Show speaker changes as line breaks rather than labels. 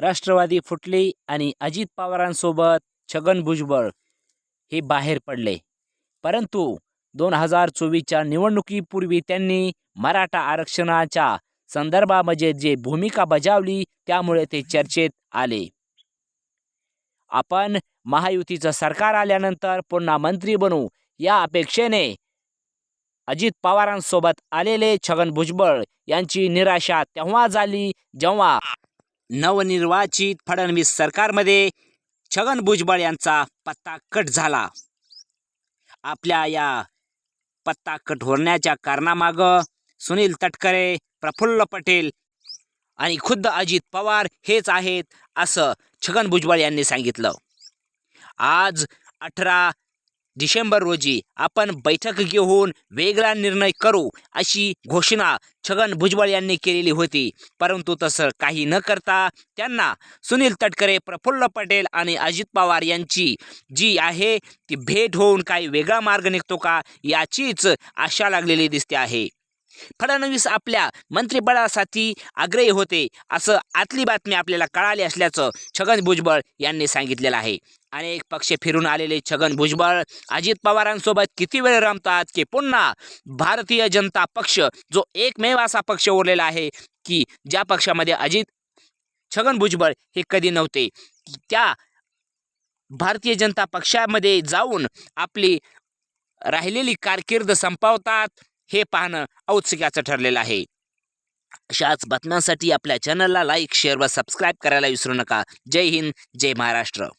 राष्ट्रवादी फुटली आणि अजित पवारांसोबत छगन भुजबळ हे बाहेर पडले. परंतु दोन हजार चोवीसच्या निवडणुकीपूर्वी त्यांनी मराठा आरक्षणाच्या संदर्भामध्ये जे भूमिका बजावली त्यामुळे ते चर्चेत आले. आपण महायुतीचं सरकार आल्यानंतर पुन्हा मंत्री बनू या अपेक्षेने अजित पवारांसोबत आलेले छगन भुजबळ यांची निराशा तेव्हा झाली जेव्हा नवनिर्वाचित फडणवीस सरकारमध्ये छगन भुजबळ यांचा पत्ता कट झाला. आपल्या या पत्ता कट होण्याच्या कारणामागं सुनील तटकरे प्रफुल्ल पटेल आणि खुद्द अजित पवार हेच आहेत असं छगन भुजबळ यांनी सांगितलं. आज अठरा डिसेंबर रोजी आपण बैठक घेऊन वेगळा निर्णय करू अशी घोषणा छगन भुजबळ यांनी केलेली होती. परंतु तसं काही न करता त्यांना सुनील तटकरे प्रफुल्ल पटेल आणि अजित पवार यांची जी आहे ती भेट होऊन काही वेगळा मार्ग निघतो का याचीच आशा लागलेली दिसते आहे. फडणवीस आपल्या मंत्रिपदासाठी आग्रही होते असं आतली बातमी आपल्याला कळाली असल्याचं छगन भुजबळ यांनी सांगितलेलं आहे. अनेक पक्ष फिरून आलेले छगन भुजबळ अजित पवारांसोबत किती वेळ रमतात की पुन्हा भारतीय जनता पक्ष जो एकमेव असा पक्ष उरलेला आहे की ज्या पक्षामध्ये अजित छगन भुजबळ हे कधी नव्हते. त्या भारतीय जनता पक्षामध्ये जाऊन आपली राहिलेली कारकीर्द संपवतात हे पाहणं औत्सुक्याचं ठरलेलं आहे. अशाच बातम्यांसाठी आपल्या चॅनलला लाईक शेअर व सबस्क्राईब करायला विसरू नका. जय हिंद जय महाराष्ट्र.